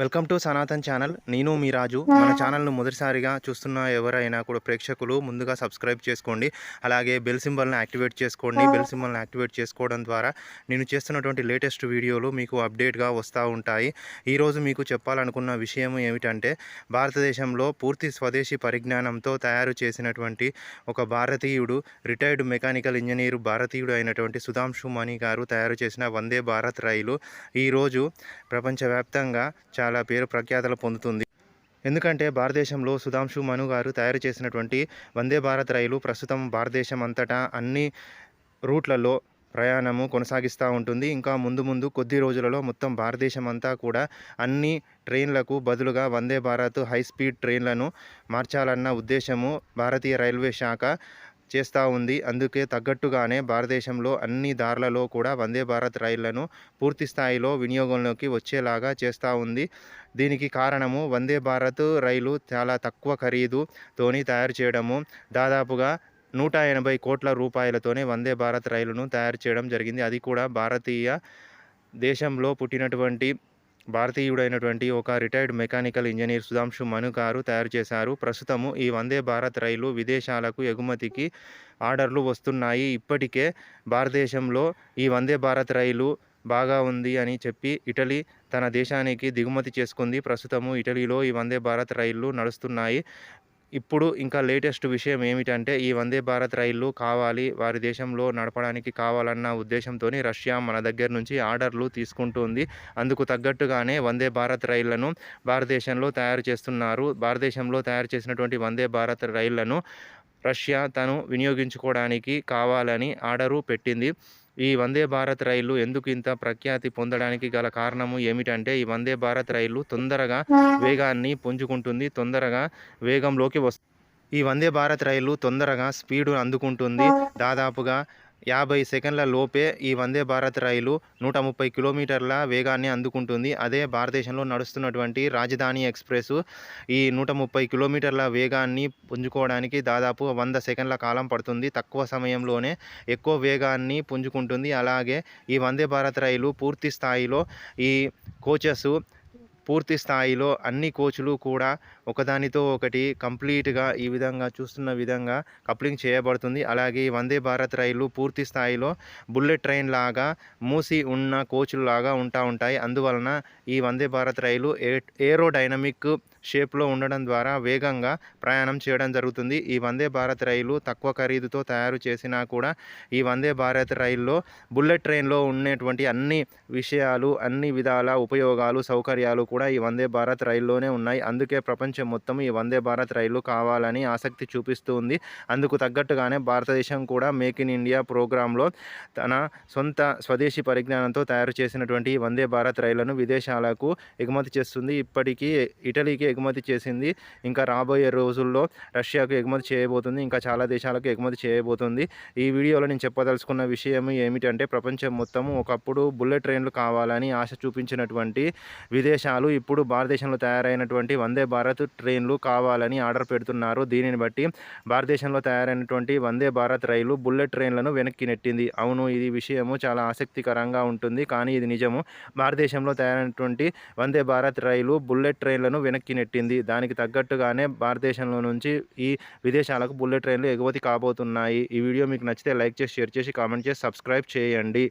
Welcome to Sanatan channel. నేను మీ రాజు. మన ఛానల్ను మొదటిసారిగా చూస్తున్న ఎవరైనా కూడా ప్రేక్షకులు ముందుగా సబ్స్క్రైబ్ చేసుకోండి. అలాగే బెల్ సింబల్ని యాక్టివేట్ చేసుకోండి. బెల్ సింబల్ని యాక్టివేట్ చేసుకోవడం ద్వారా నేను చేస్తున్నటువంటి లేటెస్ట్ వీడియోలు మీకు అప్డేట్గా వస్తూ ఉంటాయి. ఈరోజు మీకు చెప్పాలనుకున్న విషయం ఏమిటంటే భారతదేశంలో పూర్తి స్వదేశీ పరిజ్ఞానంతో తయారు చేసినటువంటి ఒక భారతీయుడు రిటైర్డ్ మెకానికల్ ఇంజనీరు భారతీయుడు అయినటువంటి సుధాంశు మణి గారు తయారు చేసిన వందే భారత్ రైలు. ఈరోజు ప్రపంచవ్యాప్తంగా చాలా చాలా పేరు ప్రఖ్యాతలు పొందుతుంది. ఎందుకంటే భారతదేశంలో సుధాంశు మను గారు తయారు చేసినటువంటి వందే భారత్ రైలు ప్రస్తుతం భారతదేశం అంతటా అన్ని రూట్లలో ప్రయాణము కొనసాగిస్తూ ఉంటుంది. ఇంకా ముందు ముందు కొద్ది రోజులలో మొత్తం భారతదేశం అంతా కూడా అన్ని ట్రైన్లకు బదులుగా వందే భారత్ హై స్పీడ్ ట్రైన్లను మార్చాలన్న ఉద్దేశము భారతీయ రైల్వే శాఖ చేస్తూ ఉంది. అందుకే తగ్గట్టుగానే భారతదేశంలో అన్ని దారులలో కూడా వందే భారత్ రైళ్ళను పూర్తి స్థాయిలో వినియోగంలోకి వచ్చేలాగా చేస్తూ ఉంది. దీనికి కారణము వందే భారత్ రైలు చాలా తక్కువ ఖరీదుతోని తయారు చేయడము. దాదాపుగా నూట ఎనభై కోట్ల రూపాయలతోనే వందే భారత్ రైలును తయారు చేయడం జరిగింది. అది కూడా భారతీయ దేశంలో పుట్టినటువంటి భారతీయుడైనటువంటి ఒక retired mechanical engineer Sudhanshu Manu garu తయారు చేశారు. ప్రస్తుతము ఈ వందే భారత్ రైలు విదేశాలకు ఎగుమతికి ఆర్డర్లు వస్తున్నాయి. ఇప్పటికే భారతదేశంలో ఈ వందే భారత్ రైలు బాగా ఉంది అని చెప్పి ఇటలీ తన దేశానికి దిగుమతి చేసుకుంది. ప్రస్తుతము ఇటలీలో ఈ వందే భారత్ రైళ్ళు నడుస్తున్నాయి. ఇప్పుడు ఇంకా లేటెస్ట్ విషయం ఏమిటంటే ఈ వందే భారత్ రైళ్ళు కావాలి వారి దేశంలో నడపడానికి కావాలన్న ఉద్దేశంతో రష్యా మన దగ్గర నుంచి ఆర్డర్లు తీసుకుంటుంది. అందుకు తగ్గట్టుగానే వందే భారత్ రైళ్ళను భారతదేశంలో తయారు చేస్తున్నారు. భారతదేశంలో తయారు చేసినటువంటి వందే భారత్ రైళ్ళను రష్యా తను వినియోగించుకోవడానికి కావాలని ఆర్డరు పెట్టింది. ఈ వందే భారత్ రైలు ఎందుకు ఇంత ప్రఖ్యాతి పొందడానికి గల కారణము ఏమిటంటే ఈ వందే భారత్ రైలు తొందరగా వేగాన్ని పుంజుకుంటుంది తొందరగా వేగంలోకి వస్తుంది. ఈ వందే భారత్ రైలు తొందరగా స్పీడు అందుకుంటుంది. దాదాపుగా యాభై సెకండ్ల లోపే ఈ వందే భారత్ రైలు నూట ముప్పై కిలోమీటర్ల వేగాన్ని అందుకుంటుంది. అదే భారతదేశంలో నడుస్తున్నటువంటి రాజధాని ఎక్స్ప్రెస్ ఈ నూట ముప్పై కిలోమీటర్ల వేగాన్ని పుంజుకోవడానికి దాదాపు వంద సెకండ్ల కాలం పడుతుంది. తక్కువ సమయంలోనే ఎక్కువ వేగాన్ని పుంజుకుంటుంది. అలాగే ఈ వందే భారత్ రైలు పూర్తి స్థాయిలో ఈ కోచెస్ పూర్తి స్థాయిలో అన్ని కోచ్లు కూడా ఒకదానితో ఒకటి కంప్లీట్గా ఈ విధంగా చూస్తున్న విధంగా కప్లింగ్ చేయబడుతుంది. అలాగే వందే భారత్ రైలు పూర్తి స్థాయిలో బుల్లెట్ ట్రైన్ లాగా మూసి ఉన్న కోచ్లు లాగా ఉంటా ఉంటాయి. అందువలన ఈ వందే భారత్ రైలు ఏ ఏరోడైనమిక్ షేప్లో ఉండడం ద్వారా వేగంగా ప్రయాణం చేయడం జరుగుతుంది. ఈ వందే భారత్ రైలు తక్కువ ఖరీదుతో తయారు చేసినా కూడా ఈ వందే భారత్ రైల్లో బుల్లెట్ ట్రైన్లో ఉండేటువంటి అన్ని విషయాలు అన్ని విధాల ఉపయోగాలు సౌకర్యాలు కూడా ఈ వందే భారత్ రైల్లోనే ఉన్నాయి. అందుకే ప్రపంచం మొత్తం ఈ వందే భారత్ రైలు కావాలని ఆసక్తి చూపిస్తూ ఉంది. అందుకు తగ్గట్టుగానే భారతదేశం కూడా మేక్ ఇన్ ఇండియా ప్రోగ్రాంలో తన సొంత స్వదేశీ పరిజ్ఞానంతో తయారు చేసినటువంటి ఈ వందే భారత్ రైళ్ళను విదేశాలకు ఎగుమతి చేస్తుంది. ఇప్పటికీ ఇటలీకి ఎగుమతి చేసింది. ఇంకా రాబోయే రోజుల్లో రష్యాకు ఎగుమతి చేయబోతుంది. ఇంకా చాలా దేశాలకు ఎగుమతి చేయబోతుంది. ఈ వీడియోలో నేను చెప్పదలుచుకున్న విషయం ఏమిటంటే ప్రపంచం మొత్తము ఒకప్పుడు బుల్లెట్ ట్రైన్లు కావాలని ఆశ చూపించినటువంటి విదేశాలు ఇప్పుడు భారతదేశంలో తయారైనటువంటి వందే భారత్ ట్రైన్లు కావాలని ఆర్డర్ పెడుతున్నారు. దీనిని బట్టి భారతదేశంలో తయారైనటువంటి వందే భారత్ రైలు బుల్లెట్ ట్రైన్లను వెనక్కి నెట్టింది. అవును ఇది విషయము చాలా ఆసక్తికరంగా ఉంటుంది. కానీ ఇది నిజము. భారతదేశంలో తయారైనటువంటి వందే భారత్ రైలు బుల్లెట్ ట్రైన్లను వెనక్కి నెట్టింది. దానికి తగ్గట్టుగానే భారతదేశంలో నుంచి ఈ విదేశాలకు బుల్లెట్ ట్రైన్లు ఎగుమతి కాబోతున్నాయి. ఈ వీడియో మీకు నచ్చితే లైక్ చేసి షేర్ చేసి కామెంట్ చేసి సబ్స్క్రైబ్ చేయండి.